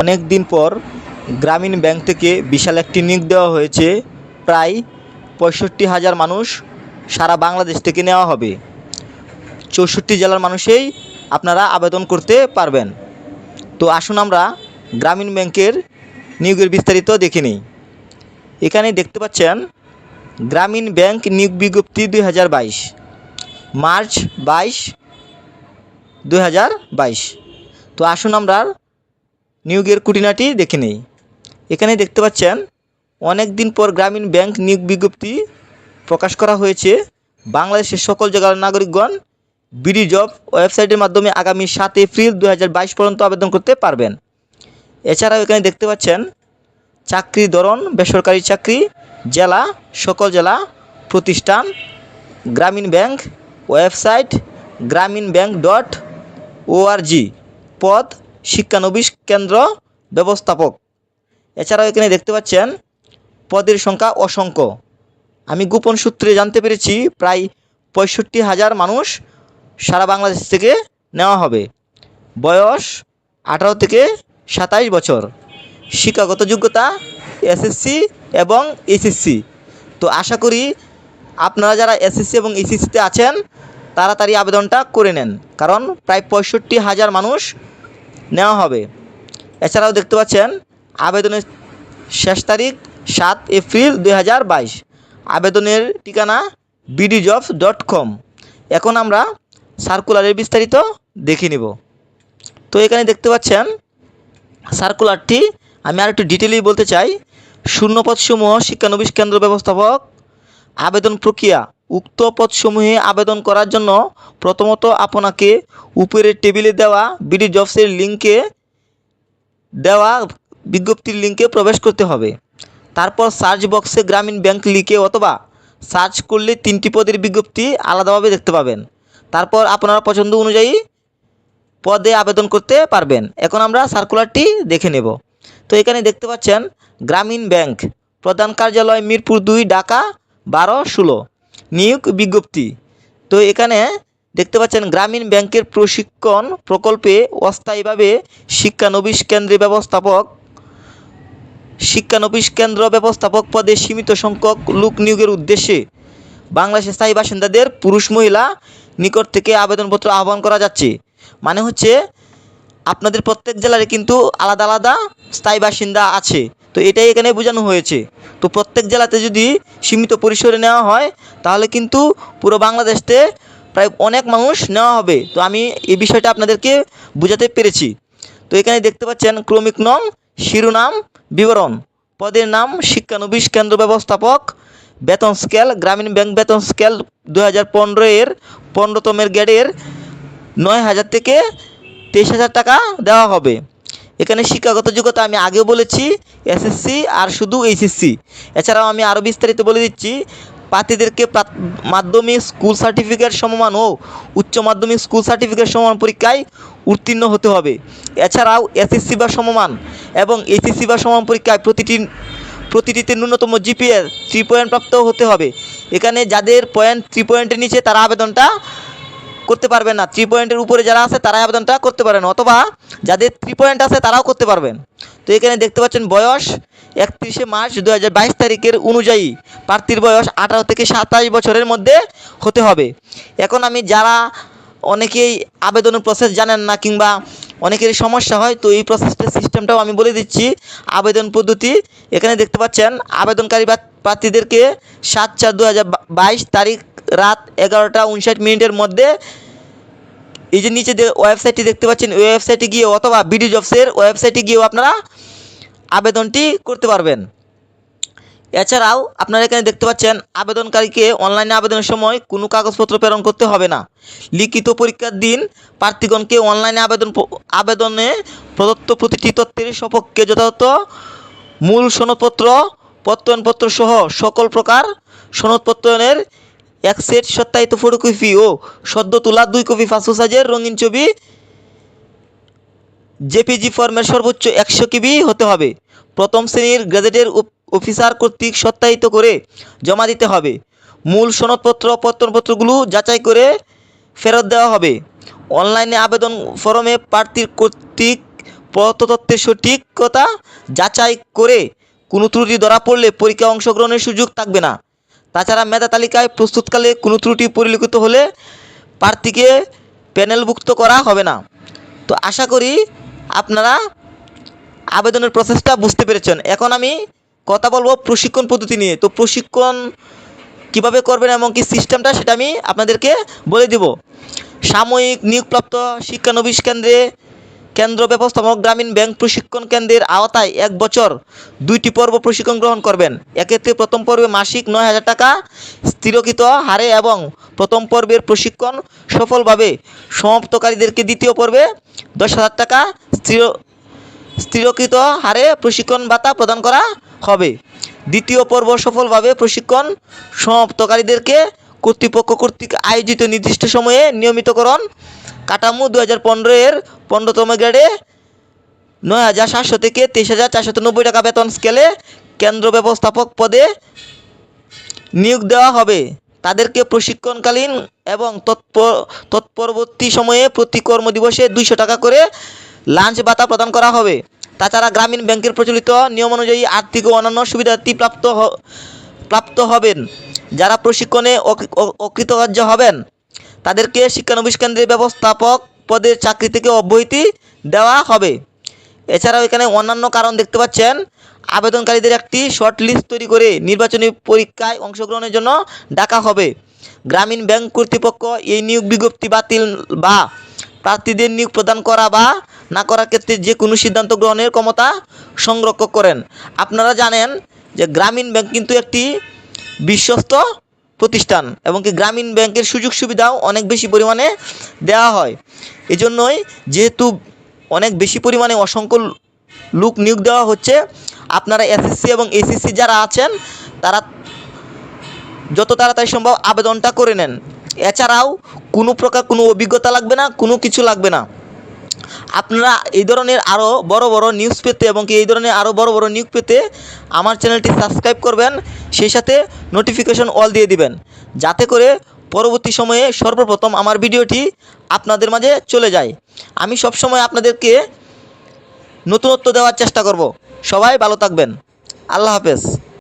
অনেক দিন পর গ্রামীণ ব্যাংক থেকে বিশাল একটি নিয়োগ দেওয়া হয়েছে। প্রায় পঁয়ষট্টি হাজার মানুষ সারা বাংলাদেশ থেকে নেওয়া হবে। চৌষট্টি জেলার মানুষেই আপনারা আবেদন করতে পারবেন। তো আসুন আমরা গ্রামীণ ব্যাংকের নিয়োগের বিস্তারিত দেখে নিই। এখানে দেখতে পাচ্ছেন, গ্রামীণ ব্যাংক নিয়োগ বিজ্ঞপ্তি দুই হাজার বাইশ, মার্চ বাইশ দুই তো আসুন আমরা নিয়োগের কুটিনাটি দেখে নেই। এখানে দেখতে পাচ্ছেন অনেক দিন পর গ্রামীণ ব্যাংক নিয়োগ বিজ্ঞপ্তি প্রকাশ করা হয়েছে। বাংলাদেশের সকল জায়গার নাগরিকগণ বিডি জব ওয়েবসাইটের মাধ্যমে আগামী সাত এপ্রিল দু হাজার বাইশ পর্যন্ত আবেদন করতে পারবেন। এছাড়াও এখানে দেখতে পাচ্ছেন, চাকরি ধরন, বেসরকারি চাকরি, জেলা, সকল জেলা প্রতিষ্ঠান, Grameen bank website, Grameen bank dot ORG পদ শিক্ষানবিশ কেন্দ্র ব্যবস্থাপক। এছাড়াও এখানে দেখতে পাচ্ছেন, পদের সংখ্যা অসংখ্য। আমি গোপন সূত্রে জানতে পেরেছি, প্রায় পঁয়ষট্টি হাজার মানুষ সারা বাংলাদেশ থেকে নেওয়া হবে। বয়স আঠারো থেকে সাতাইশ বছর। শিক্ষাগত যোগ্যতা এসএসসি এবং এইচএসসি। তো আশা করি আপনারা যারা এসএসসি এবং এইচএসসিতে আছেন, তাড়াতাড়ি আবেদনটা করে নেন। কারণ প্রায় পঁয়ষট্টি হাজার মানুষ নেওয়া হবে। এছাড়াও দেখতে পাচ্ছেন, আবেদনের শেষ তারিখ সাত এপ্রিল দুই হাজার বাইশ। আবেদনের ঠিকানা বিডি জবস ডট কম এখন আমরা সার্কুলারের বিস্তারিত দেখে নিব। তো এখানে দেখতে পাচ্ছেন সার্কুলারটি আমি আর একটু ডিটেলেই বলতে চাই। শূন্যপদসমূহ শিক্ষানবিশ কেন্দ্র ব্যবস্থাপক, আবেদন প্রক্রিয়া উক্ত পদসমূহে আবেদন করার জন্য প্রথমত আপনাকে উপরের টেবিলে দেওয়া বিডি জবসের লিঙ্কে দেওয়া বিজ্ঞপ্তির লিঙ্কে প্রবেশ করতে হবে। তারপর সার্চ বক্সে গ্রামীণ ব্যাংক লিখে অথবা সার্চ করলে তিনটি পদের বিজ্ঞপ্তি আলাদাভাবে দেখতে পাবেন। তারপর আপনার পছন্দ অনুযায়ী পদে আবেদন করতে পারবেন। এখন আমরা সার্কুলারটি দেখে নেব। তো এখানে দেখতে পাচ্ছেন, গ্রামীণ ব্যাংক, প্রধান কার্যালয় মিরপুর দুই, ঢাকা বারো, ষোলো। নিয়োগ বিজ্ঞপ্তি। তো এখানে দেখতে পাচ্ছেন গ্রামীণ ব্যাংকের প্রশিক্ষণ প্রকল্পে অস্থায়ীভাবে শিক্ষানবিশ কেন্দ্রে ব্যবস্থাপক শিক্ষানবিশ কেন্দ্র ব্যবস্থাপক পদে সীমিত সংখ্যক লোক নিয়োগের উদ্দেশ্যে বাংলাদেশের স্থায়ী বাসিন্দাদের পুরুষ মহিলা নিকট থেকে আবেদনপত্র আহ্বান করা যাচ্ছে। মানে হচ্ছে আপনাদের প্রত্যেক জেলারে কিন্তু আলাদা আলাদা স্থায়ী বাসিন্দা আছে। তো এটাই এখানে বোঝানো হয়েছে। তো প্রত্যেক জেলাতে যদি সীমিত পরিসরে নেওয়া হয়, তাহলে কিন্তু পুরো বাংলাদেশে প্রায় অনেক মানুষ নেওয়া হবে। তো আমি এই বিষয়টা আপনাদেরকে বোঝাতে পেরেছি। তো এখানে দেখতে পাচ্ছেন ক্রমিক নং শিরোনাম, বিবরণ। পদের নাম শিক্ষানবিশ কেন্দ্র ব্যবস্থাপক, বেতন স্কেল, গ্রামীণ ব্যাংক বেতন স্কেল দু হাজার পনেরো এর পনেরোতমের গ্রেডের নয় হাজার থেকে তেইশ হাজার টাকা দেওয়া হবে। এখানে শিক্ষাগত যোগ্যতা আমি আগেও বলেছি এসএসসি আর শুধু এইচএসসি এছাড়াও আমি আরও বিস্তারিত বলে দিচ্ছি প্রার্থীদেরকে মাধ্যমিক স্কুল সার্টিফিকেট সমমান ও উচ্চ মাধ্যমিক স্কুল সার্টিফিকেট সমান পরীক্ষায় উত্তীর্ণ হতে হবে। এছাড়াও এসএসসি বা সমমান এবং এইচএসসি বা সমান পরীক্ষায় প্রতিটি, প্রতিটিতে ন্যূনতম জিপিএ থ্রি পয়েন্ট প্রাপ্ত হতে হবে। এখানে যাদের পয়েন্ট থ্রি পয়েন্টের নিচে তারা আবেদনটা করতে পারবেন না। থ্রি পয়েন্টের উপরে যারা আছে, তারাই আবেদনটা করতে পারেন অথবা যাদের থ্রি পয়েন্ট আছে, তারাও করতে পারবেন। তো এখানে দেখতে পাচ্ছেন বয়স একত্রিশে মার্চ দু হাজার বাইশ তারিখের অনুযায়ী প্রার্থীর বয়স আঠারো থেকে সাতাশ বছরের মধ্যে হতে হবে। এখন আমি যারা অনেকেই আবেদনের প্রসেস জানেন না কিংবা অনেকেরই সমস্যা হয়, তো এই প্রসেসটা সিস্টেমটাও আমি বলে দিচ্ছি। আবেদন পদ্ধতি, এখানে দেখতে পাচ্ছেন, আবেদনকারী প্রার্থীদেরকে সাত চার দু তারিখ রাত এগারোটা উনষাট মিনিটের মধ্যে এই যে নিচে ওয়েবসাইটটি দেখতে পাচ্ছেন, ওই ওয়েবসাইটে গিয়ে অথবা বিডি জবসের ওয়েবসাইটে গিয়েও আপনারা আবেদনটি করতে পারবেন। এছাড়াও আপনারা এখানে দেখতে পাচ্ছেন, আবেদনকারীকে অনলাইনে আবেদনের সময় কোনো কাগজপত্র প্রেরণ করতে হবে না। লিখিত পরীক্ষার দিন প্রার্থীগণকে অনলাইনে আবেদন আবেদনে প্রদত্ত প্রতিটি তথ্যের সপক্ষে যথাযথ মূল সনদপত্র, প্রত্যয়নপত্র সহ সকল প্রকার সনদপত্রয়নের এক সেট সত্যায়িত ফটোকপি ও, সদ্য তোলা দুই কপি পাঁচশো সাইজের রঙিন ছবি। জেপিজি ফর্মের সর্বোচ্চ একশো কেবি হতে হবে। প্রথম শ্রেণির গ্যাজেটের অফিসার কর্তৃক সত্যায়িত করে জমা দিতে হবে। মূল সনদপত্র, পত্রপত্রগুলো যাচাই করে ফেরত দেওয়া হবে। অনলাইনে আবেদন ফরমে প্রার্থীর কর্তৃক প্রত্নতত্ত্বের সঠিকতা যাচাই করে কোনো ত্রুটি ধরা পড়লে পরীক্ষায় অংশগ্রহণের সুযোগ থাকবে না। তাছাড়া মেধা তালিকায় প্রস্তুতকালে কোনো ত্রুটি পরিলক্ষিত হলে প্রার্থীকে প্যানেলভুক্ত করা হবে না। তো আশা করি আপনারা আবেদনের প্রসেসটা বুঝতে পেরেছেন। এখন আমি কথা বলব প্রশিক্ষণ পদ্ধতি নিয়ে। তো প্রশিক্ষণ কীভাবে করবেন এবং কি সিস্টেমটা সেটা আমি আপনাদেরকে বলে দিব। সাময়িক নিয়োগপ্রাপ্ত শিক্ষানবিশ কেন্দ্রে কেন্দ্র ব্যবস্থাপক গ্রামীণ ব্যাংক প্রশিক্ষণ কেন্দ্রের আওতায় এক বছর দুইটি পর্ব প্রশিক্ষণ গ্রহণ করবেন। এক্ষেত্রে প্রথম পর্বে মাসিক নয় হাজার টাকা স্থিরকৃত হারে এবং প্রথম পর্বের প্রশিক্ষণ সফলভাবে সমাপ্তকারীদেরকে দ্বিতীয় পর্বে দশ হাজার টাকা স্থির, স্থিরকৃত হারে প্রশিক্ষণ ভাতা প্রদান করা হবে। দ্বিতীয় পর্ব সফলভাবে প্রশিক্ষণ সমাপ্তকারীদেরকে কর্তৃপক্ষ কর্তৃক আয়োজিত নির্দিষ্ট সময়ে নিয়মিতকরণ কাঠামো দু হাজার পনেরো এর পনেরোতম গ্রেডে নয় হাজার সাতশো থেকে তেইশ হাজার চারশত নব্বই টাকা বেতন স্কেলে কেন্দ্র ব্যবস্থাপক পদে নিয়োগ দেওয়া হবে। তাদেরকে প্রশিক্ষণকালীন এবং তৎপর তৎপরবর্তী সময়ে প্রতি কর্মদিবসে দুইশো টাকা করে লাঞ্চ ভাতা প্রদান করা হবে। তাছাড়া গ্রামীণ ব্যাংকের প্রচলিত নিয়ম অনুযায়ী আর্থিক ও অন্যান্য সুবিধার্থী প্রাপ্ত প্রাপ্ত হবেন। যারা প্রশিক্ষণে অকৃ- অকৃতকার্য হবেন তাদেরকে শিক্ষানবিশ কেন্দ্রের ব্যবস্থাপক পদের চাকরি থেকে অব্যাহতি দেওয়া হবে। এছাড়াও এখানে অন্যান্য কারণ দেখতে পাচ্ছেন, আবেদনকারীদের একটি শর্ট লিস্ট তৈরি করে নির্বাচনী পরীক্ষায় অংশগ্রহণের জন্য ডাকা হবে। গ্রামীণ ব্যাংক কর্তৃপক্ষ এই নিয়োগ বিজ্ঞপ্তি বাতিল বা প্রার্থীদের নিয়োগ প্রদান করা বা না করার ক্ষেত্রে যে কোনো সিদ্ধান্ত গ্রহণের ক্ষমতা সংরক্ষণ করেন। আপনারা জানেন যে গ্রামীণ ব্যাংক কিন্তু একটি বিশ্বস্ত প্রতিষ্ঠান এবং কি গ্রামীণ ব্যাংকের সুযোগ সুবিধাও অনেক বেশি পরিমাণে দেওয়া হয়। এজন্যই যেহেতু অনেক বেশি পরিমাণে অসংখ্য লোক নিয়োগ দেওয়া হচ্ছে, আপনারা এসএসসি এবং এসএসসি যারা আছেন, তারা যত তাড়াতাড়ি সম্ভব আবেদনটা করে নেন। এছাড়াও কোনো প্রকার কোনো অভিজ্ঞতা লাগবে না, কোনো কিছু লাগবে না। আপনারা এই ধরনের আরও বড় বড় নিউজ পেতে এবং কি এই ধরনের আরও বড় বড় নিউজ পেতে আমার চ্যানেলটি সাবস্ক্রাইব করবেন, সেই সাথে নোটিফিকেশন অল দিয়ে দিবেন, যাতে করে পরবর্তী সময়ে সর্বপ্রথম আমার ভিডিওটি আপনাদের মাঝে চলে যায়। আমি সবসময় আপনাদেরকে নতুনত্ব দেওয়ার চেষ্টা করব। সবাই ভালো থাকবেন। আল্লাহ হাফেজ।